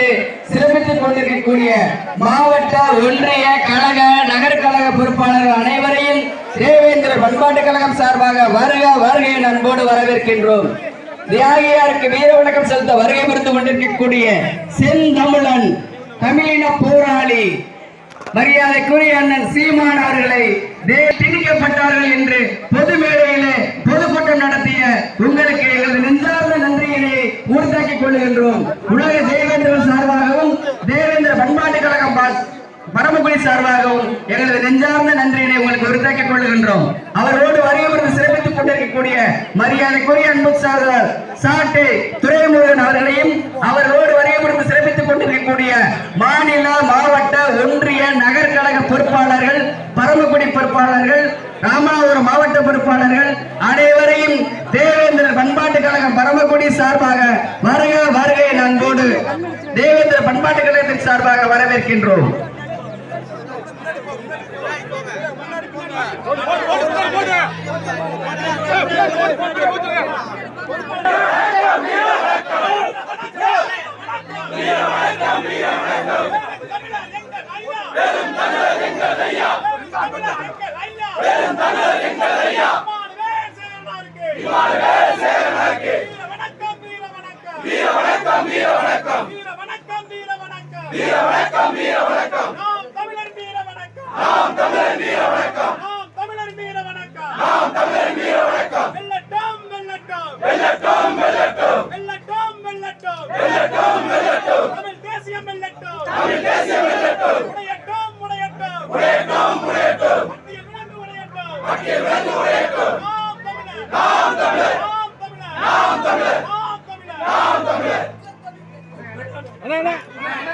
இருந்து சிறப்பித்துக் கொண்டிருக்கக்கூடிய மாவட்ட ஒன்றிய கழக நகர கழக பொறுப்பாளர்கள் அனைவரையும் தேவேந்திர பண்பாட்டு கழகம் சார்பாக வருக வருக அன்போடு வரவேற்கின்றோம். தியாகியாருக்கு வீர வணக்கம் செலுத்த வருகை புரிந்து கொண்டிருக்கக்கூடிய செந்தமிழன் தமிழின போராளி மரியாதைக்குரிய அண்ணன் சீமான் அவர்களை திணிக்கப்பட்டார்கள் என்று பொது மேடையிலே பொதுக்கூட்டம் நடத்திய உங்களுக்கு எங்களது நெஞ்சார்ந்த நன்றியினை கொள்ளுகின்றோம். கொள்கின்றோம் உலக தேவேந்திரன் சார்பாகவும் தேவேந்திர பண்பாட்டு கழகம் பரமக்குடி சார்பாகவும் எங்களது நெஞ்சார்ந்த நன்றியினை உங்களுக்கு உறுத்தாக்கிக் கொள்கின்றோம் அவரோடு வருகிறவர்கள் சிறப்பித்துக் கொண்டிருக்கக்கூடிய மரியாதைக்குரிய அன்பு சாதர் சாட்டை துரைமுருகன் அவர்களையும் அவரோடு வருகிறவர்கள் சிறப்பித்துக் கொண்டிருக்கக்கூடிய மாநில மாவட்ட ஒன்றிய நகர்கழக பொறுப்பாளர்கள் பரமக்குடி பொறுப்பாளர்கள் ராமநாதபுரம் மாவட்ட பொறுப்பாளர்கள் அனைவரையும் தேவேந்திர பண்பாட்டு கழகம் சார்பாக வருக வருகை என அன்போடு தேவேந்திர பண்பாட்டு கழகத்தின் சார்பாக வரவேற்கின்றோம். வெள்ளட்டும்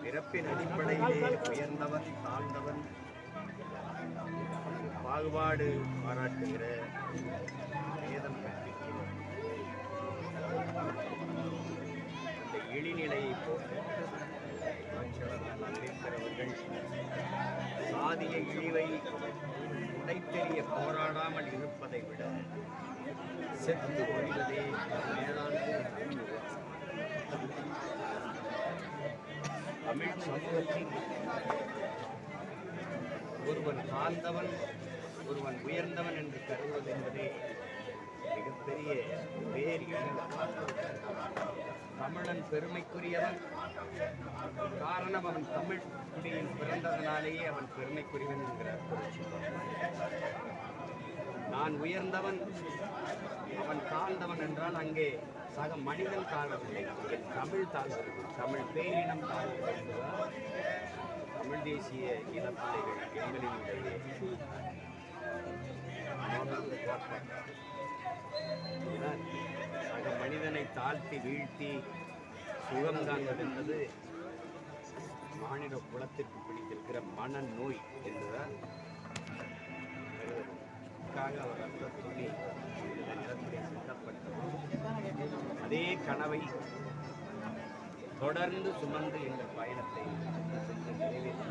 பிறப்பின் அடிப்படையிலே உயர்ந்தவன் தாழ்ந்தவன் பாகுபாடு பாராட்டுகிற வேதம் கற்பிக்கிறோம் ஜாதிய இழிவை உடைத்தெறிய போராடாமல் இருப்பதை விட செத்து ஒழிவதே தமிழ் சமூகத்தில் ஒருவன் தாழ்ந்தவன் ஒருவன் உயர்ந்தவன் என்று கருதுவது என்பதே மிகப்பெரிய வேறு தமிழன் பெருமைக்குரியவன். காரணம் அவன் தமிழ் குடியில் பிறந்ததனாலேயே அவன் பெருமைக்குரியவன் என்கிறார் நான் உயர்ந்தவன் அவன் தாழ்ந்தவன் என்றால் அங்கே சக மனிதன் தாழ்வதில்லை. தமிழ் தாழ்கிறது தமிழ் பேரினம் தாழ்வது என்பதால் தமிழ் தேசிய இனப்பிள்ளைகள் எங்களினுடைய கோட்பாடு. மனிதனை தாழ்த்தி வீழ்த்தி சுகம் காண்பது என்பது மாநில குலத்திற்கு பிடித்திருக்கிற மனநோய் என்பதால் அதற்காக அவர் ரத்த துணி இந்த நிலத்திலே சிந்தப்பட்டது அதே கனவை தொடர்ந்து சுமந்து எங்கள் பயணத்தை சென்று நிறைவேற்றி